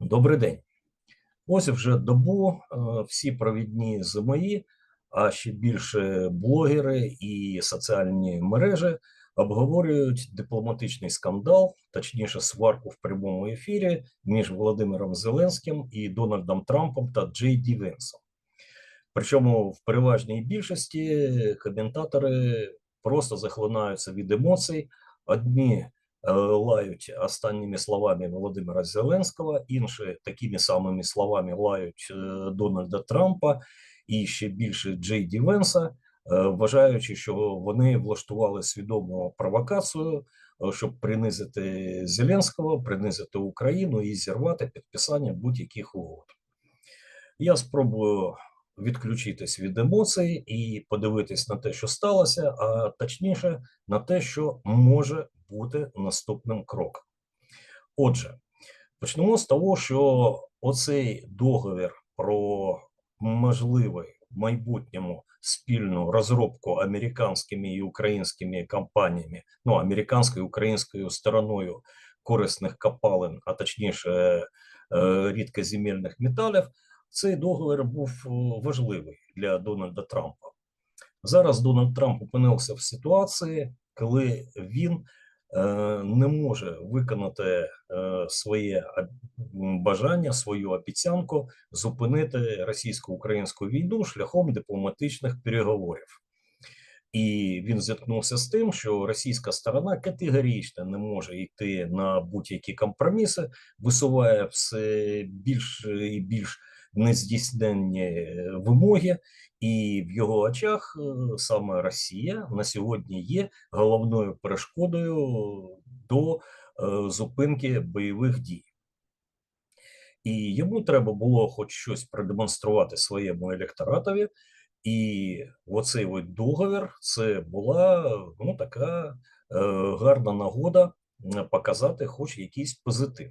Добрий день. Ось вже добу е, всі провідні ЗМІ, а ще більше блогери і соціальні мережі обговорюють дипломатичний скандал, точніше, сварку в прямому ефірі між Володимиром Зеленським і Дональдом Трампом та Джей Ді Венсом. Причому в переважній більшості коментатори просто захлинаються від емоцій. Одні лають останніми словами Володимира Зеленського, інші такими самими словами лають е, Дональда Трампа і ще більше Джей Ді Венса, е, вважаючи, що вони влаштували свідому провокацію, е, щоб принизити Зеленського, принизити Україну і зірвати підписання будь-яких угод. Я спробую відключитись від емоцій і подивитись на те, що сталося, а точніше на те, що може бути наступним кроком. Отже, почнемо з того, що оцей договір про можливий в майбутньому спільну розробку американськими і українськими компаніями, ну американською і українською стороною корисних копалин, а точніше е, рідкоземельних металів. Цей договір був е, важливий для Дональда Трампа. Зараз Дональд Трамп опинився в ситуації, коли він не може виконати е, своє бажання, свою обіцянку зупинити російсько-українську війну шляхом дипломатичних переговорів. І він зіткнувся з тим, що російська сторона категорично не може йти на будь-які компроміси, висуває все більш і більш нездійсненні вимоги, і в його очах е, саме Росія на сьогодні є головною перешкодою до е, зупинки бойових дій. І йому треба було хоч щось продемонструвати своєму електоратові. І оцей от договір це була ну така е, гарна нагода показати, хоч якийсь позитив.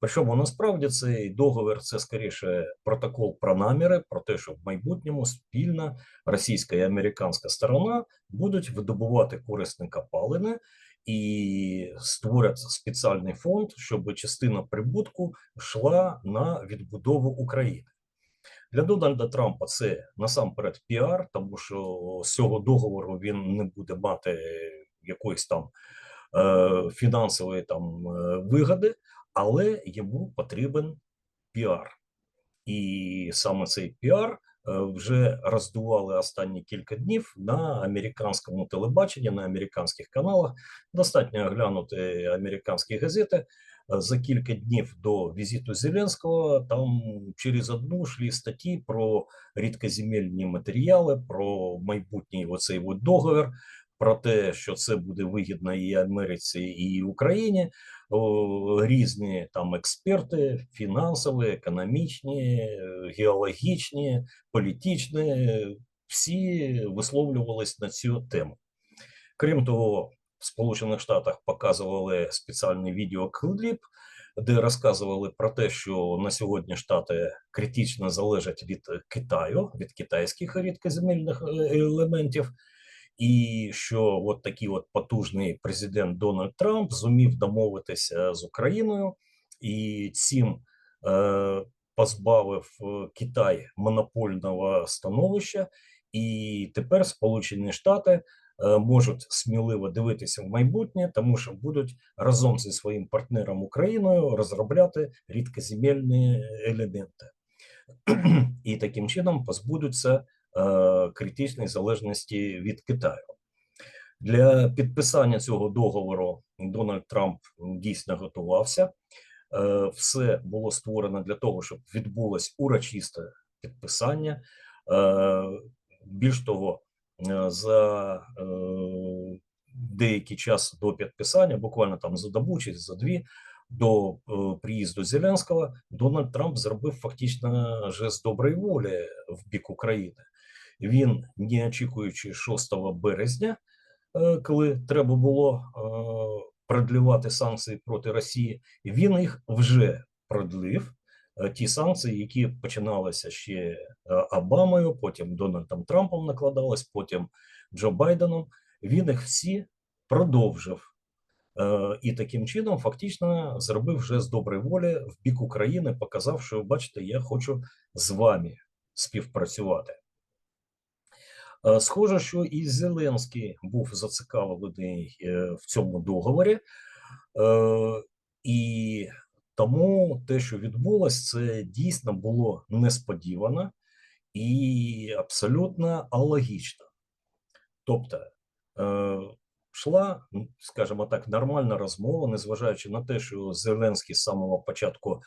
Причому насправді цей договір це скоріше протокол про наміри, про те, що в майбутньому спільна російська і американська сторона будуть видобувати корисні копалини і створять спеціальний фонд, щоб частина прибутку йшла на відбудову України. Для Дональда Трампа це насамперед піар, тому що з цього договору він не буде мати якоїсь там е, фінансової там е, вигоди але йому потрібен піар. І саме цей піар е, вже роздували останні кілька днів на американському телебаченні, на американських каналах. Достатньо оглянути американські газети. За кілька днів до візиту Зеленського там через одну йшли статті про рідкоземельні матеріали, про майбутній оцей договір, про те, що це буде вигідно і Америці, і Україні. Різні там експерти, фінансові, економічні, геологічні, політичні, всі висловлювались на цю тему. Крім того, в Сполучених Штатах показували спеціальний відеокліп, де розказували про те, що на сьогодні Штати критично залежать від Китаю, від китайських рідкоземельних е, елементів і що от такий от потужний президент Дональд Трамп зумів домовитися з Україною і цим е, позбавив е, Китай монопольного становища, і тепер Сполучені Штати. Е, можуть сміливо дивитися в майбутнє, тому що будуть разом зі своїм партнером Україною розробляти рідкоземельні елементи, і таким чином позбудуться Е, критичної залежності від Китаю. Для підписання цього договору Дональд Трамп дійсно готувався. Е, все було створено для того, щоб відбулось урочисте підписання. Е, більш того, за деякий час до підписання, буквально там за добу чи за дві, до приїзду Зеленського, Дональд Трамп зробив фактично жест доброї волі в бік України він, не очікуючи 6 березня, е, коли треба було е, продлівати санкції проти Росії, він їх вже продлив. Е, ті санкції, які починалися ще Обамою, потім Дональдом Трампом накладались, потім Джо Байденом. Він їх всі продовжив. І таким чином фактично зробив жест доброї волі в бік України, показав, що бачите, я хочу з вами співпрацювати. Е, Схоже, що і Зеленський був зацікавлений е, в цьому договорі, Е, і тому те, що відбулось, це дійсно було несподівано і абсолютно алогічно. Тобто йшла, скажімо так, нормальна розмова, незважаючи на те, що Зеленський з самого початку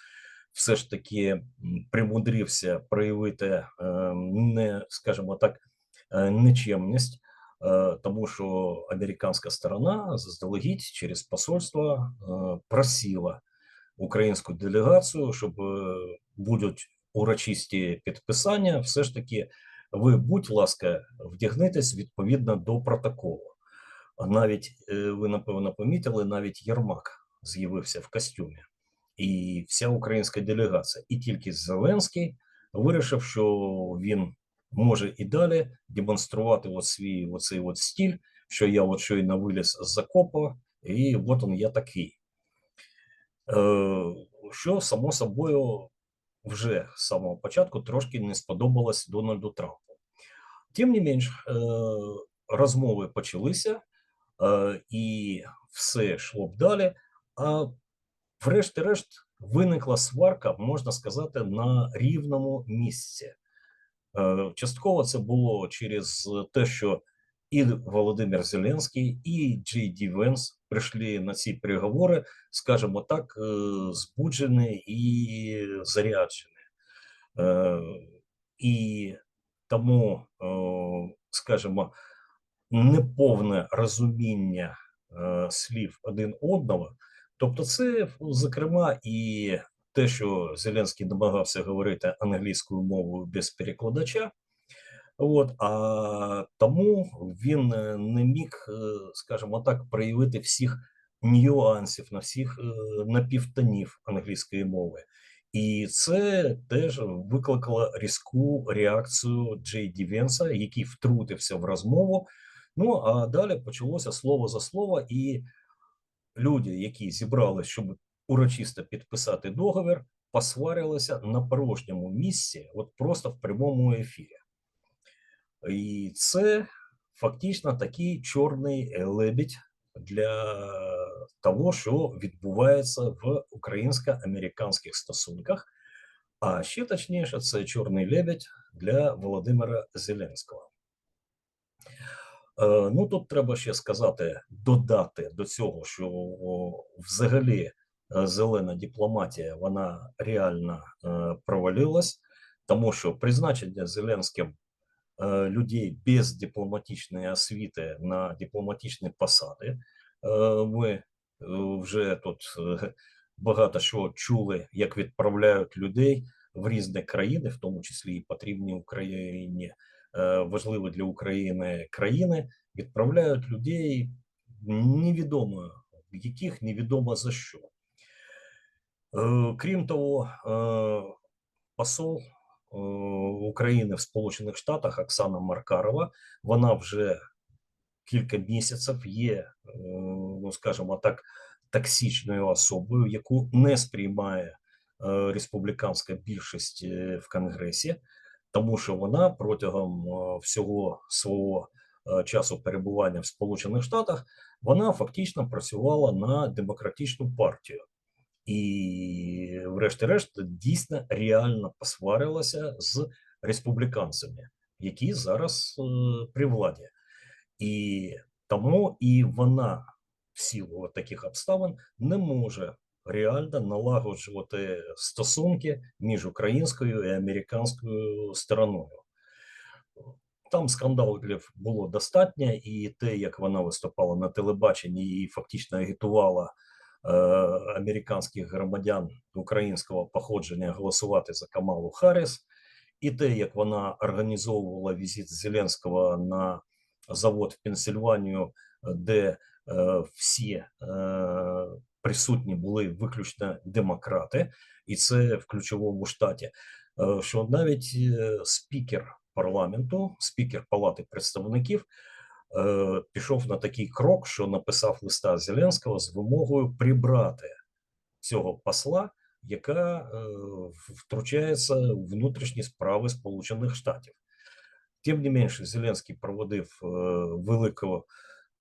все ж таки примудрився проявити не, скажімо так, нечемність, е, тому що американська сторона заздалегідь через посольство е, просила українську делегацію, щоб будуть урочисті підписання, все ж таки ви, будь ласка, вдягнитесь відповідно до протоколу. Навіть е, ви напевно помітили, навіть Єрмак з'явився в костюмі, і вся українська делегація, і тільки Зеленський вирішив, що він може і далі демонструвати от свій оцей от стиль, що я от щойно виліз з закопу, і от он я такий. Е, Що само собою вже з самого початку трошки не сподобалось Дональду Трампу. Тим не менш, е, розмови почалися, е, і все йшло б далі. А врешті-решт виникла сварка, можна сказати, на рівному місці. Е, Частково це було через те, що і Володимир Зеленський, і Джей Ді Венс прийшли на ці переговори, скажімо так, е, збуджені і заряджені. Е, І тому, скажімо, неповне розуміння е, слів один одного. Тобто, це зокрема і те, що Зеленський намагався говорити англійською мовою без перекладача. От, а тому він е, не міг, е, скажімо так, проявити всіх нюансів на всіх е, напівтонів англійської мови. І це теж викликало різку реакцію Джей Ді Венса, який втрутився в розмову. Ну а далі почалося слово за слово, і люди, які зібралися, щоб урочисто підписати договір, посварилися на порожньому місці, от просто в прямому ефірі. І це фактично такий чорний лебідь для того, що відбувається в українсько-американських стосунках. А ще точніше, це чорний лебідь для Володимира Зеленського. Е, Ну тут треба ще сказати, додати до цього, що взагалі зелена дипломатія вона реально е, провалилась, тому що призначення Зеленським е, людей без дипломатичної освіти на дипломатичні посади. Ми вже тут багато що чули, як відправляють людей в різні країни, в тому числі і потрібні Україні е, важливі для України країни, відправляють людей невідомо яких невідомо за що. Е, Крім того, е, посол е, України в Сполучених Штатах Оксана Маркарова, вона вже кілька місяців є, ну скажімо так, токсичною особою, яку не сприймає республіканська більшість в Конгресі, тому що вона протягом всього свого часу перебування в Сполучених Штатах вона фактично працювала на демократичну партію. І, врешті-решт, дійсно реально посварилася з республіканцями, які зараз е, при владі. І тому і вона в силу таких обставин не може реально налагоджувати стосунки між українською і американською стороною. Там скандалів було достатньо, і те, як вона виступала на телебаченні і фактично агітувала американських громадян українського походження голосувати за Камалу Харріс, і те, як вона організовувала візит Зеленського на завод в Пенсильванію, де е, всі е, присутні були виключно демократи, і це в ключовому штаті. Е, що навіть е, спікер парламенту, спікер Палати представників, е, пішов на такий крок, що написав листа Зеленського з вимогою прибрати цього посла, яка е, втручається у внутрішні справи Сполучених Штатів. Тим не менше, Зеленський проводив е, велику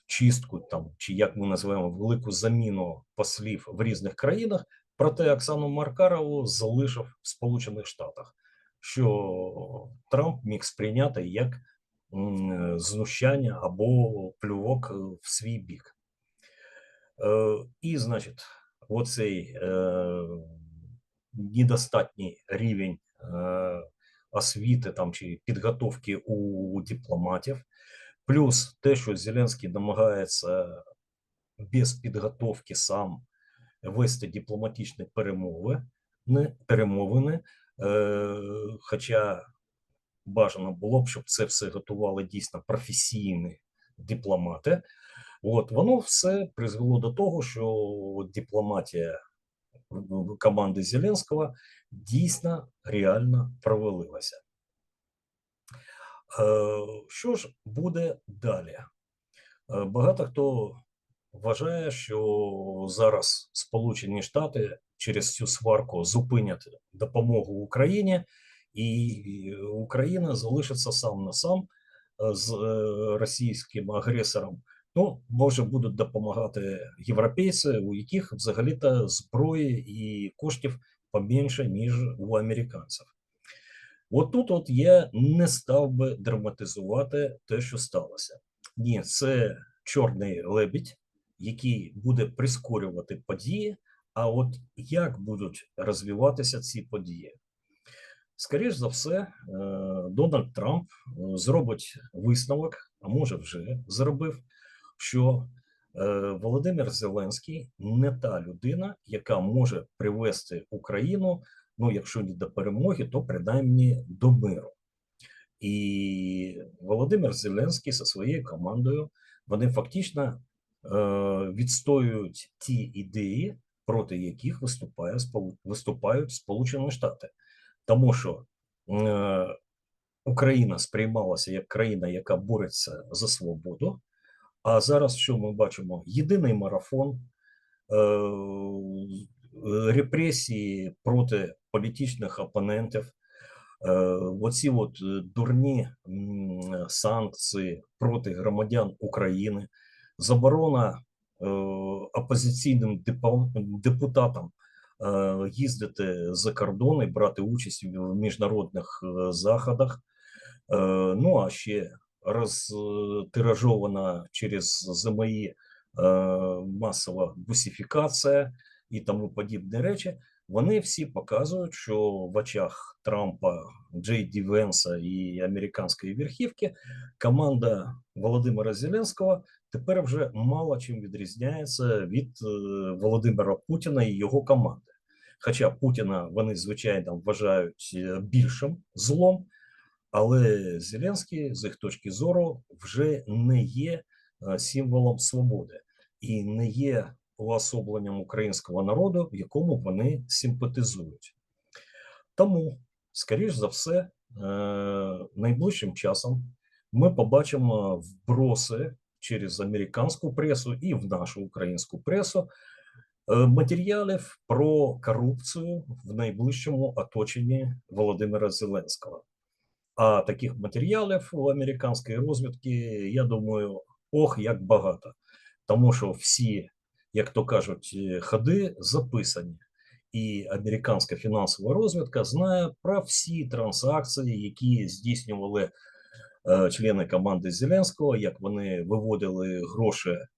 чистку, там чи як ми називаємо велику заміну послів в різних країнах. Проте Оксану Маркарову залишив в Сполучених Штатах, що Трамп міг сприйняти як знущання або плювок в свій бік. Е, І, значить, оцей е, недостатній рівень е, освіти там чи підготовки у дипломатів, плюс те, що Зеленський намагається без підготовки сам вести дипломатичні перемови, перемовини, е, хоча бажано було б, щоб це все готували дійсно професійні дипломати. От воно все призвело до того, що дипломатія команди Зеленського дійсно реально провалилася. Е, Що ж буде далі? Е, Багато хто вважає, що зараз Сполучені Штати через цю сварку зупинять допомогу Україні, і Україна залишиться сам на сам е, з е, російським агресором. Ну, може, будуть допомагати європейці, у яких взагалі-то зброї і коштів поменше, ніж у американців. От тут от я не став би драматизувати те, що сталося. Ні, це чорний лебідь, який буде прискорювати події. А от як будуть розвиватися ці події? Скоріш за все, е, Дональд Трамп е, зробить висновок, а може вже зробив, що е, Володимир Зеленський не та людина, яка може привести Україну, ну якщо не до перемоги, то принаймні до миру. І Володимир Зеленський зі своєю командою вони фактично відстоюють ті ідеї, проти яких виступає виступають Сполучені Штати, тому що е, Україна сприймалася як країна, яка бореться за свободу. А зараз що ми бачимо? Єдиний марафон, е, репресії проти політичних опонентів, е, оці от дурні санкції проти громадян України, заборона е, опозиційним депутатам е, їздити за кордон і брати участь в міжнародних е, заходах. Ну а ще розтиражована через ЗМІ масова бусифікація і тому подібні речі. Вони всі показують, що в очах Трампа, Джей Ді Венса і американської верхівки команда Володимира Зеленського тепер вже мало чим відрізняється від е, Володимира Путіна і його команди. Хоча Путіна вони звичайно вважають е, більшим злом, але Зеленський з їх точки зору вже не є е, символом свободи і не є уособленням українського народу, якому вони симпатизують. Тому, скоріш за все, найближчим часом ми побачимо вброси через американську пресу і в нашу українську пресу матеріалів про корупцію в найближчому оточенні Володимира Зеленського. А таких матеріалів у американської розвідки, я думаю, ох, як багато. Тому що всі, як то кажуть, ходи записані. І американська фінансова розвідка знає про всі транзакції, які здійснювали Е, члени команди Зеленського, як вони виводили гроші е,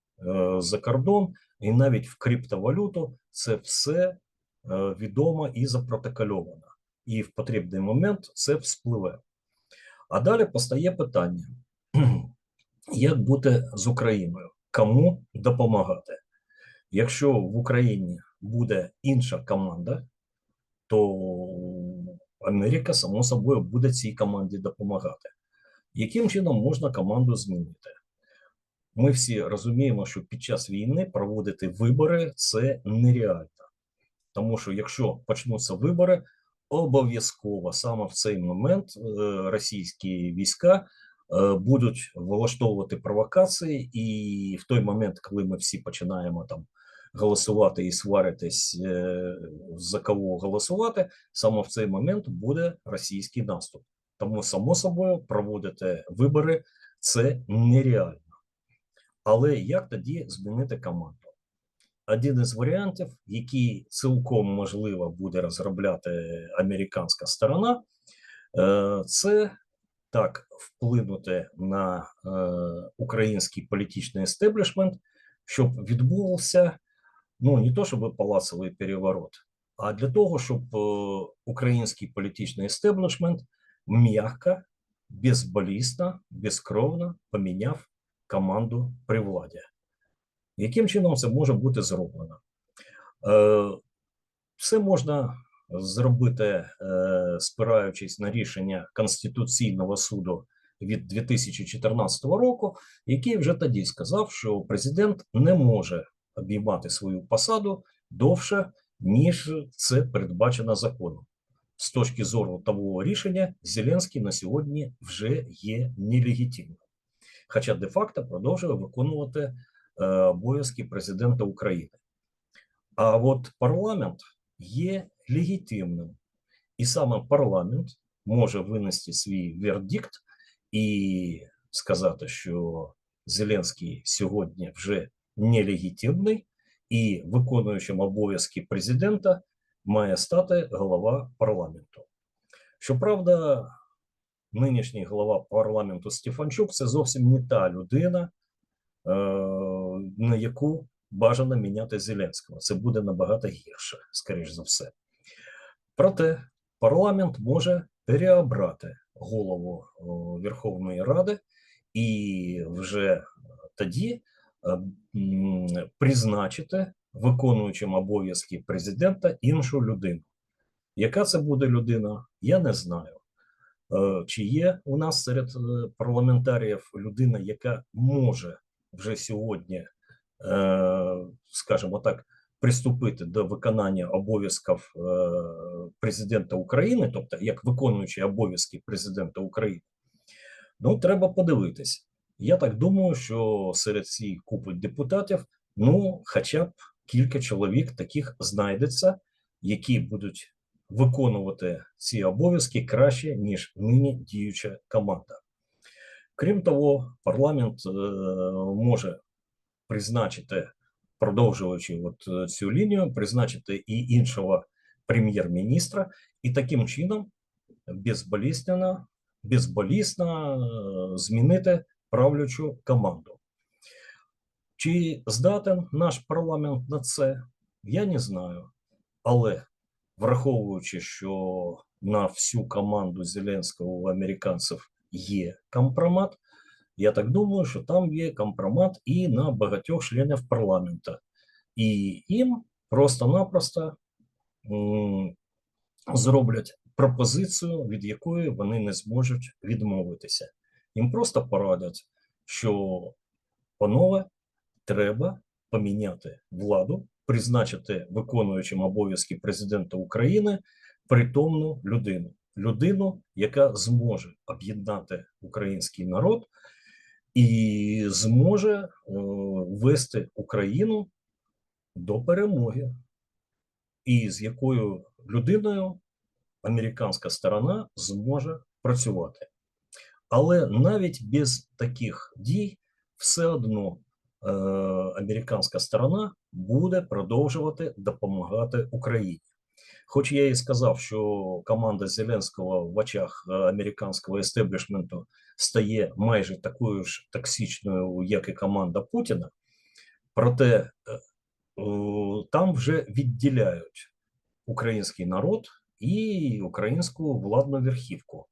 за кордон, і навіть в криптовалюту це все е, відомо і запротокольовано. І в потрібний момент це вспливе. А далі постає питання: як бути з Україною? Кому допомагати? Якщо в Україні буде інша команда, то Америка, само собою, буде цій команді допомагати яким чином можна команду змінити? Ми всі розуміємо, що під час війни проводити вибори це нереально, тому що якщо почнуться вибори, обов'язково саме в цей момент е, російські війська е, будуть влаштовувати провокації, і в той момент, коли ми всі починаємо там голосувати і сваритись е, за кого голосувати, саме в цей момент буде російський наступ. Тому, само собою, проводити вибори це нереально. Але як тоді змінити команду? Один із варіантів, який цілком можливо буде розробляти американська сторона, е, це так вплинути на е, український політичний естеблішмент, щоб відбувався ну не то щоб палацовий переворот, а для того, щоб е, український політичний естеблішмент м'яко, безболісно, безкровно поміняв команду при владі. Яким чином це може бути зроблено? Е, Все можна зробити, е, спираючись на рішення Конституційного суду від 2014 року, який вже тоді сказав, що президент не може обіймати свою посаду довше, ніж це передбачено законом. З точки зору того рішення, Зеленський на сьогодні вже є нелегітимним, хоча де-факто продовжує виконувати е, обов'язки президента України. А от парламент є легітимним, і саме парламент може винести свій вердикт і сказати, що Зеленський сьогодні вже нелегітимний, і виконуючим обов'язки президента має стати голова парламенту. Щоправда, нинішній голова парламенту Стефанчук це зовсім не та людина, е, на яку бажано міняти Зеленського. Це буде набагато гірше, скоріш за все. Проте парламент може переобрати голову Верховної Ради, і вже тоді Е, призначити виконуючим обов'язки президента іншу людину. Яка це буде людина, я не знаю. Е, чи є у нас серед е, парламентаріїв людина, яка може вже сьогодні, скажімо так, приступити до виконання обов'язків президента України, тобто як виконуючий обов'язки президента України? Ну, треба подивитись. Я так думаю, що серед цієї купи депутатів, ну, хоча б кілька чоловік таких знайдеться, які будуть виконувати ці обов'язки краще, ніж нині діюча команда. Крім того, парламент е, може призначити, продовжуючи от е, цю лінію, призначити і іншого прем'єр-міністра, і таким чином безболісно, безболісно е, змінити правлячу команду. Чи здатен наш парламент на це? Я не знаю. Але враховуючи, що на всю команду Зеленського у американців є компромат, я так думаю, що там є компромат і на багатьох членів парламенту. І їм просто-напросто зроблять пропозицію, від якої вони не зможуть відмовитися. Їм просто порадять, що панове треба поміняти владу, призначити виконуючим обов'язки президента України притомну людину, людину, яка зможе об'єднати український народ і зможе е, вести Україну до перемоги, і з якою людиною американська сторона зможе працювати. Але навіть без таких дій все одно американська сторона буде продовжувати допомагати Україні. Хоч я і сказав, що команда Зеленського в очах е, американського естеблішменту стає майже такою ж токсичною, як і команда Путіна, проте е, там вже відділяють український народ і українську владну верхівку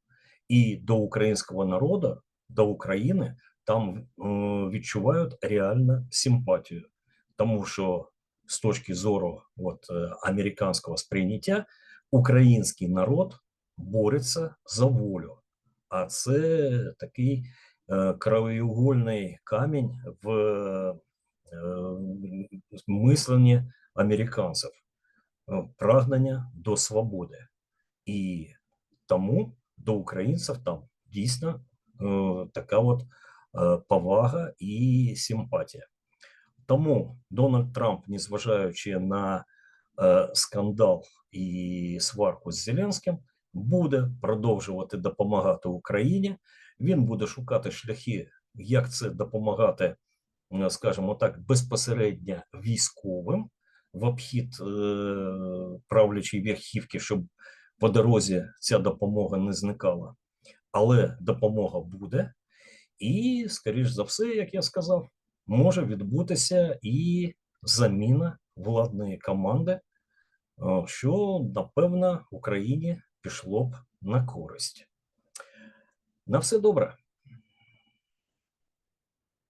і до українського народу, до України там е, відчувають реальну симпатію, тому що з точки зору от, е, американського сприйняття український народ бореться за волю, а це такий е, краєугольний камінь в мисленні американців, прагнення до свободи. І тому до українців там дійсно така от повага і симпатія. Тому Дональд Трамп, незважаючи на е, скандал і сварку з Зеленським, буде продовжувати допомагати Україні. Він буде шукати шляхи, як це допомагати, е, скажімо так, безпосередньо військовим в обхід е, правлячої верхівки, щоб по дорозі ця допомога не зникала. Але допомога буде, і, скоріш за все, як я сказав, може відбутися і заміна владної команди, е, що, напевно, Україні пішло б на користь. На все добре.